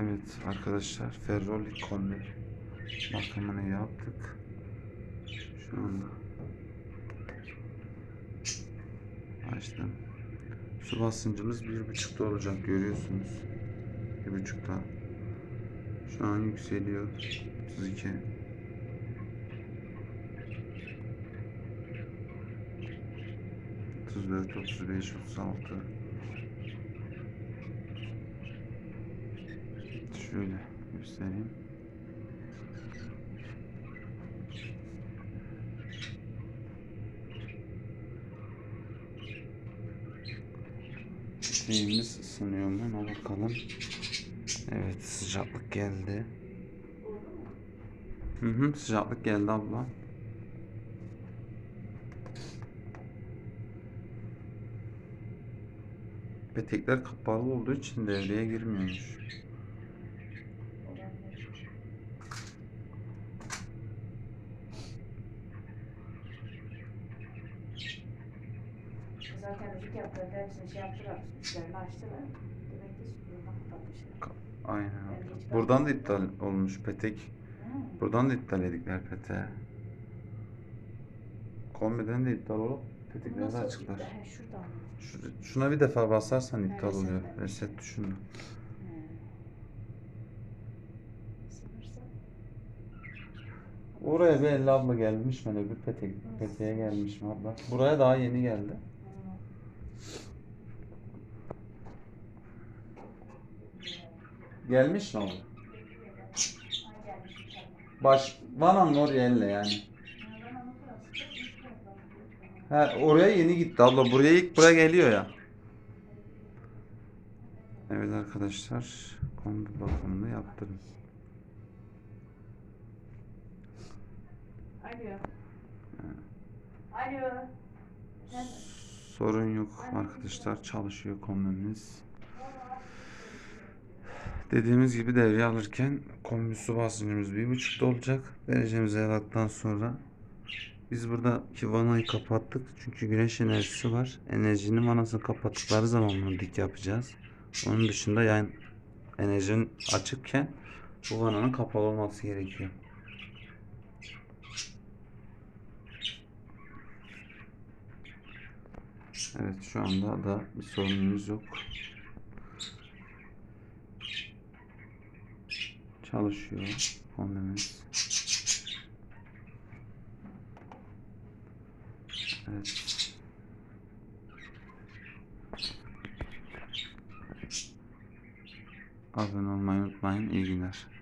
Evet arkadaşlar ferrolik kombi bakımını yaptık. Şu anda açtım. Su basıncımız bir buçukta olacak görüyorsunuz. Bir buçukta. Şu an yükseliyor. 32. Otuz dört, otuz beş, otuz altı. Şöyle göstereyim. Şeyimiz ısınıyor mu? Ona bakalım. Evet sıcaklık geldi. Hı hı sıcaklık geldi abla. Petekler kapalı olduğu için devreye girmiyormuş. Zaten öcük yaptılar, hepsini şey yaptılar, üstlerini açtılar. Demek ki süpürme kapatmışlar. Aynen. Hiç Buradan da iptal olmuş petek. Hı. Buradan da iptal edikler peteği. Kombiden de iptal olup petekleri de açıklar. iptal? Şuradan? Şu- Şuna bir defa basarsan iptal reset oluyor. de. Reset. Sınırsa. Oraya bir 50 abla gelmiş mi? Öbür petek, peteğe gelmiş mi abla? Buraya daha yeni geldi. Gelmiş mi tane. Baş, vananın oraya elle yani. Ha, oraya yeni gitti abla. Buraya ilk buraya geliyor ya. Evet arkadaşlar. Kombi bakımını yaptırdım. Alo. Alo. Efendim? Sorun yok arkadaşlar. Çalışıyor kombimiz. Dediğimiz gibi devreye alırken kombi su basıncımız bir buçukta olacak. Derecemizi ayarladıktan sonra biz buradaki vanayı kapattık. Çünkü güneş enerjisi var. Enerjinin vanasını kapattıkları zaman bunu dik yapacağız. Onun dışında yani enerjinin açıkken bu vananın kapalı olması gerekiyor. Evet şu anda da bir sorunumuz yok. Çalışıyor kombimiz. Evet. Abone olmayı unutmayın. İyi günler.